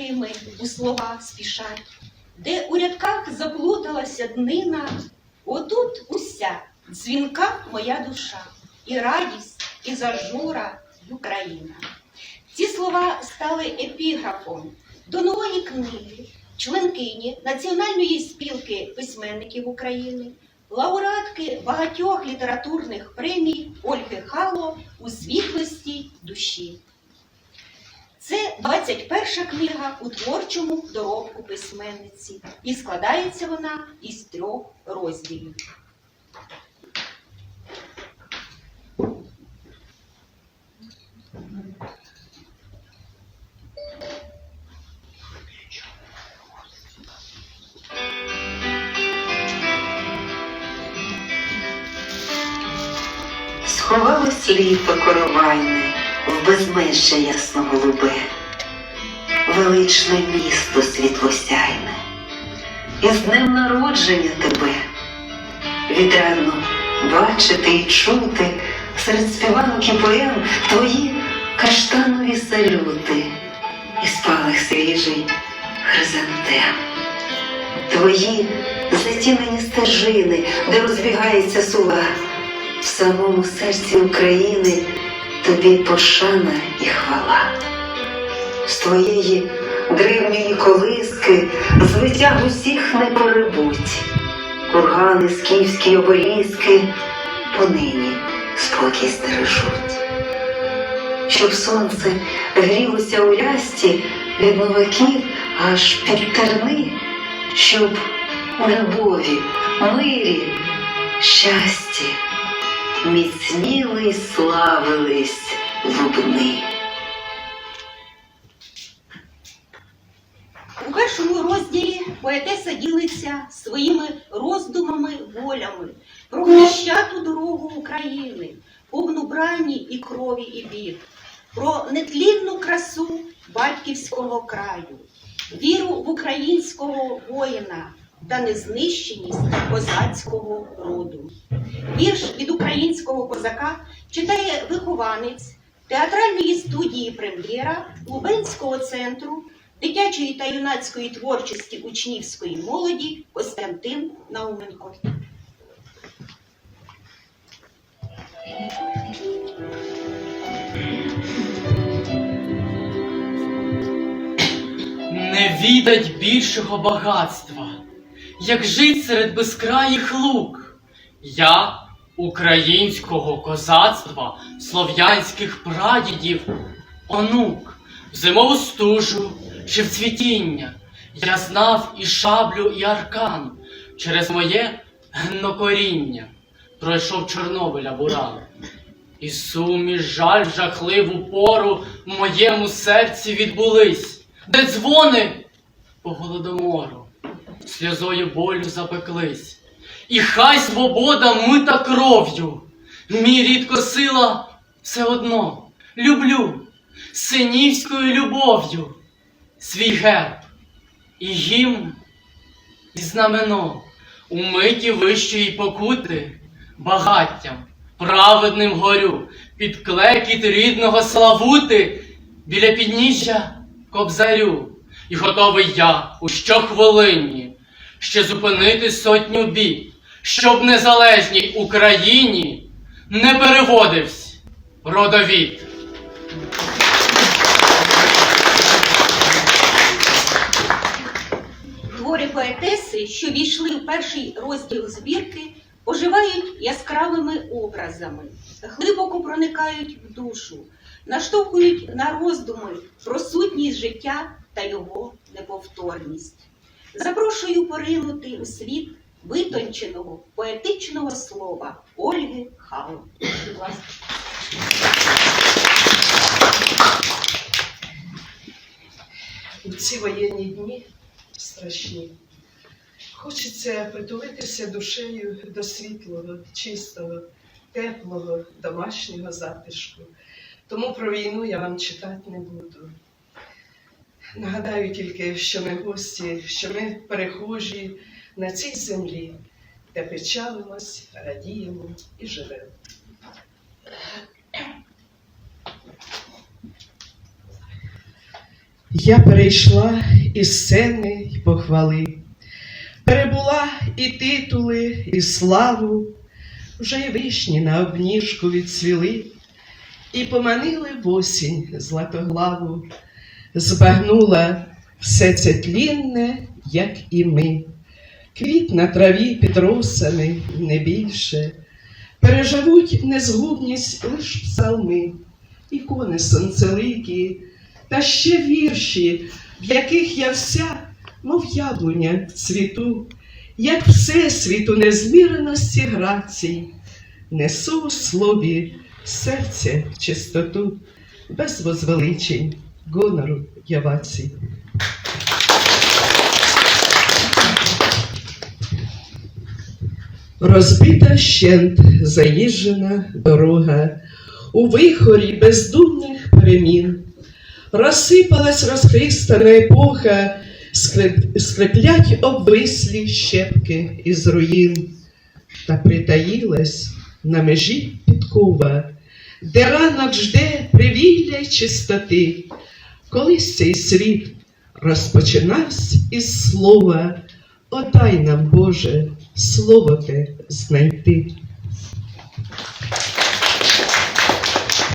старими у слова спішать, де у рядках заплуталася днина, отут уся дзвінка моя душа, і радість, і зажура, й Україна. Ці слова стали епіграфом до нової книги, членкині Національної спілки письменників України, лауреатки багатьох літературних премій Ольги Хало у світлості душі. Це 21 книга у творчому доробку письменниці, і складається вона із трьох розділів. Сховалось літо коровайне в безмежжя ясно голубе, величне місто світлосяйне, і з днем народження тебе. Відрано бачити і чути серед співанок і поем твої каштанові салюти і спалах свіжий хризантем. Твої затінені стежини, де розбігається сула, в самому серці України тобі пошана і хвала. З твоєї древньої колиски з витяг усіх не перебуть, кургани, скіфські обеліски понині спокій стережуть. Щоб сонце грілося у лясті від новаків аж під терни, щоб у любові, мирі, щасті міцніли й славились лубни. У першому розділі поетеса ділиться своїми роздумами, волями про хрещату дорогу України, повну брані і крові і бід, про нетлінну красу батьківського краю, віру в українського воїна та незнищеність козацького роду. Вірш від українського козака читає вихованець театральної студії Прем'єра Лубенського центру дитячої та юнацької творчості учнівської молоді Костянтин Науменко. Не відать більшого багатства, як жить серед безкраїх лук. Я українського козацтва, слов'янських прадідів, онук, в зимову стужу чи в цвітіння. Я знав і шаблю, і аркан через моє гнокоріння пройшов Чорнобиля буран. І сум, і жаль жахливу пору в моєму серці відбулись, де дзвони по голодомору, сльозою болю запеклись. І хай свобода мита кров'ю, мій рідко сила все одно. Люблю синівською любов'ю. Свій герб і гімн, і знамено. У миті вищої покути багаттям. Праведним горю, під клекіт рідного славути. Біля підніжжя кобзарю, і готовий я у щохвилинні ще зупинити сотню бід, щоб незалежній Україні не переводився родовід. Твори поетеси, що війшли в перший розділ збірки, оживають яскравими образами, глибоко проникають в душу, наштовхують на роздуми про сутність життя та його неповторність. Запрошую поринути у світ витонченого поетичного слова Ольги Хау. У ці воєнні дні страшні. Хочеться притулитися душею до світлого, чистого, теплого, домашнього затишку. Тому про війну я вам читати не буду. Нагадаю тільки, що ми гості, що ми перехожі на цій землі, де печалимось, радіємо і живемо. Я перейшла і сцени, і похвали, перебула і титули, і славу, вже й вишні на обніжку відцвіли, і поманили в осінь златоглаву, збагнула все це тлінне, як і ми. Квіт на траві під росами не більше, переживуть незгубність лиш псалми, ікони сонцеликі, та ще вірші, в яких я вся, мов яблуня в цвіту, як всесвіту незміреності грацій, несу у слові серця чистоту, без возвеличень, гонору явацій. Розбита щент заїжджена дорога, у вихорі бездумних перемін. Розсипалась розхристана епоха, скриплять обвислі щепки із руїн, та притаїлась на межі підкова, де ранок жде привілля чистоти. Колись цей світ розпочинався із слова, Одай нам, Боже, слово те знайти.